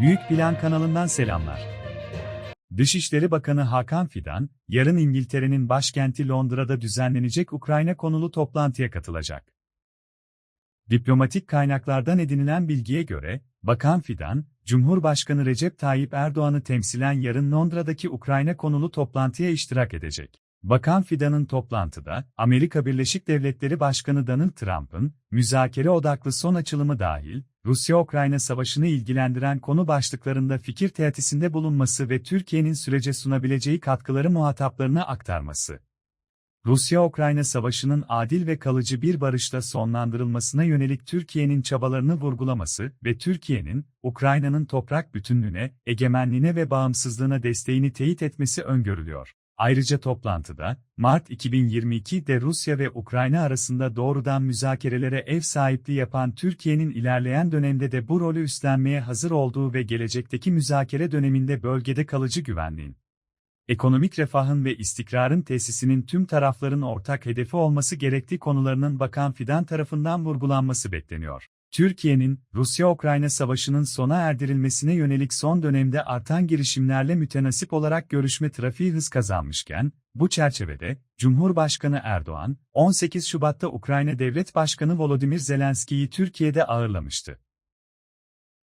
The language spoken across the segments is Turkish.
Büyük Plan kanalından selamlar. Dışişleri Bakanı Hakan Fidan, yarın İngiltere'nin başkenti Londra'da düzenlenecek Ukrayna konulu toplantıya katılacak. Diplomatik kaynaklardan edinilen bilgiye göre, Bakan Fidan, Cumhurbaşkanı Recep Tayyip Erdoğan'ı temsilen yarın Londra'daki Ukrayna konulu toplantıya iştirak edecek. Bakan Fidan'ın toplantıda, Amerika Birleşik Devletleri Başkanı Donald Trump'ın, müzakere odaklı son açılımı dahil, Rusya-Ukrayna savaşını ilgilendiren konu başlıklarında fikir teatisinde bulunması ve Türkiye'nin sürece sunabileceği katkıları muhataplarına aktarması. Rusya-Ukrayna savaşının adil ve kalıcı bir barışla sonlandırılmasına yönelik Türkiye'nin çabalarını vurgulaması ve Türkiye'nin, Ukrayna'nın toprak bütünlüğüne, egemenliğine ve bağımsızlığına desteğini teyit etmesi öngörülüyor. Ayrıca toplantıda, Mart 2022'de Rusya ve Ukrayna arasında doğrudan müzakerelere ev sahipliği yapan Türkiye'nin ilerleyen dönemde de bu rolü üstlenmeye hazır olduğu ve gelecekteki müzakere döneminde bölgede kalıcı güvenliğin, ekonomik refahın ve istikrarın tesisinin tüm tarafların ortak hedefi olması gerektiği konularının Bakan Fidan tarafından vurgulanması bekleniyor. Türkiye'nin, Rusya-Ukrayna savaşının sona erdirilmesine yönelik son dönemde artan girişimlerle mütenasip olarak görüşme trafiği hız kazanmışken, bu çerçevede, Cumhurbaşkanı Erdoğan, 18 Şubat'ta Ukrayna Devlet Başkanı Volodymyr Zelenski'yi Türkiye'de ağırlamıştı.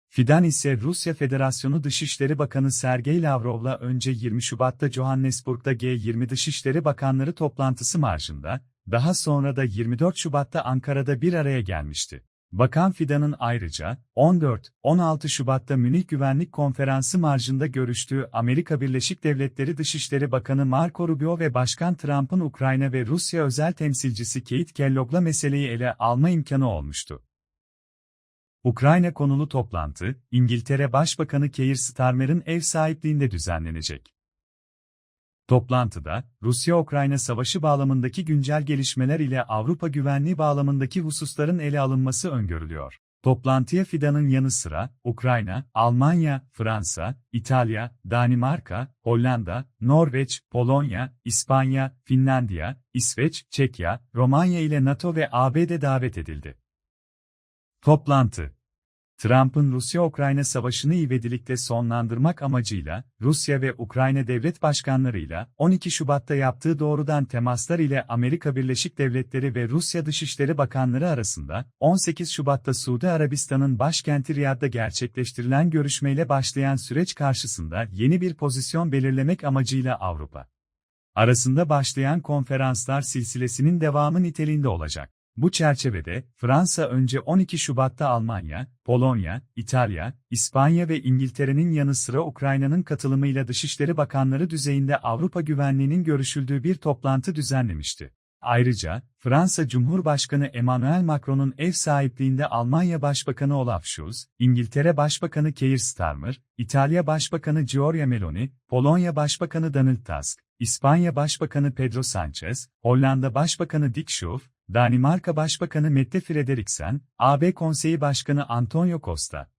Fidan ise Rusya Federasyonu Dışişleri Bakanı Sergey Lavrov'la önce 20 Şubat'ta Johannesburg'da G20 Dışişleri Bakanları toplantısı marjında, daha sonra da 24 Şubat'ta Ankara'da bir araya gelmişti. Bakan Fidan'ın ayrıca 14-16 Şubat'ta Münih Güvenlik Konferansı marjında görüştüğü Amerika Birleşik Devletleri Dışişleri Bakanı Marco Rubio ve Başkan Trump'ın Ukrayna ve Rusya özel temsilcisi Kate Kellogg'la meseleyi ele alma imkanı olmuştu. Ukrayna konulu toplantı, İngiltere Başbakanı Keir Starmer'ın ev sahipliğinde düzenlenecek. Toplantıda, Rusya-Ukrayna savaşı bağlamındaki güncel gelişmeler ile Avrupa güvenliği bağlamındaki hususların ele alınması öngörülüyor. Toplantıya Fidan'ın yanı sıra, Ukrayna, Almanya, Fransa, İtalya, Danimarka, Hollanda, Norveç, Polonya, İspanya, Finlandiya, İsveç, Çekya, Romanya ile NATO ve ABD davet edildi. Toplantı Trump'ın Rusya-Ukrayna savaşını ivedilikle sonlandırmak amacıyla, Rusya ve Ukrayna devlet başkanlarıyla 12 Şubat'ta yaptığı doğrudan temaslar ile Amerika Birleşik Devletleri ve Rusya Dışişleri Bakanları arasında, 18 Şubat'ta Suudi Arabistan'ın başkenti Riyad'da gerçekleştirilen görüşmeyle başlayan süreç karşısında yeni bir pozisyon belirlemek amacıyla Avrupa arasında başlayan konferanslar silsilesinin devamı niteliğinde olacak. Bu çerçevede, Fransa önce 12 Şubat'ta Almanya, Polonya, İtalya, İspanya ve İngiltere'nin yanı sıra Ukrayna'nın katılımıyla Dışişleri Bakanları düzeyinde Avrupa güvenliğinin görüşüldüğü bir toplantı düzenlemişti. Ayrıca, Fransa Cumhurbaşkanı Emmanuel Macron'un ev sahipliğinde Almanya Başbakanı Olaf Scholz, İngiltere Başbakanı Keir Starmer, İtalya Başbakanı Giorgia Meloni, Polonya Başbakanı Donald Tusk, İspanya Başbakanı Pedro Sanchez, Hollanda Başbakanı Dick Schoof, Danimarka Başbakanı Mette Frederiksen, AB Konseyi Başkanı Antonio Costa,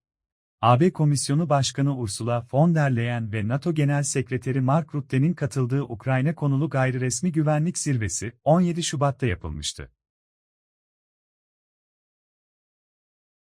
AB Komisyonu Başkanı Ursula von der Leyen ve NATO Genel Sekreteri Mark Rutte'nin katıldığı Ukrayna konulu gayriresmi güvenlik zirvesi 17 Şubat'ta yapılmıştı.